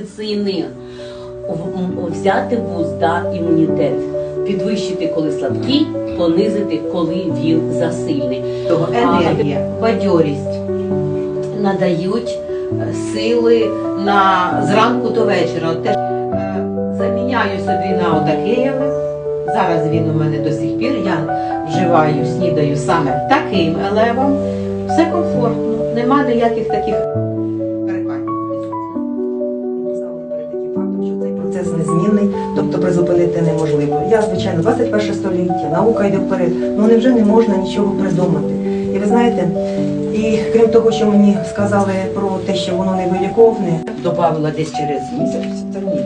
медицини взяти в вузда імунітет, підвищити, коли слабкий, понизити, коли він засильний. Енергія, бадьорість надають е, сили на зранку до вечора. Теж е, заміняю собі на отакеєве. Зараз він у мене до сих пір. Я вживаю, снідаю саме таким елевом. Все комфортно, нема ніяких таких процес незмінний, тобто призупинити неможливо. Я, звичайно, 21 століття, наука йде вперед, ну невже не можна нічого придумати? І ви знаєте, і крім того, що мені сказали про те, що воно не виліковне, Добавила десь через місяць, та ні.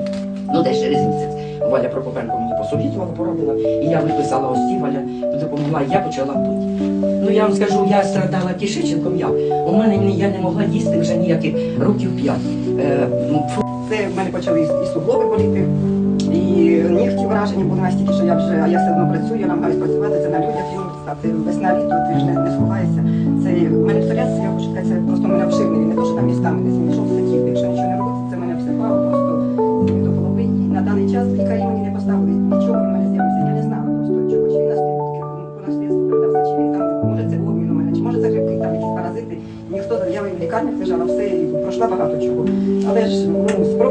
Ну десь через місяць. Валя Прокопенко мені посовітувала, порадила, і я виписала ось Валя допомогла, і я почала пити. Ну я вам скажу, я страдала кишечником, я. У мене я не могла їсти вже ніяких років п'ять. Це в мене почали і суглоби боліти, і нігті вражені були настільки, що я вже, а я все одно працюю, я намагаюся працювати, це на людях, весна літо, ти ж не сховаєшся. Це в мене псоріаз, я хочу сказати, це просто мене Ніхто, я в лікарнях лежала, все, пройшла багато чого. Але ж, ну, спробувала.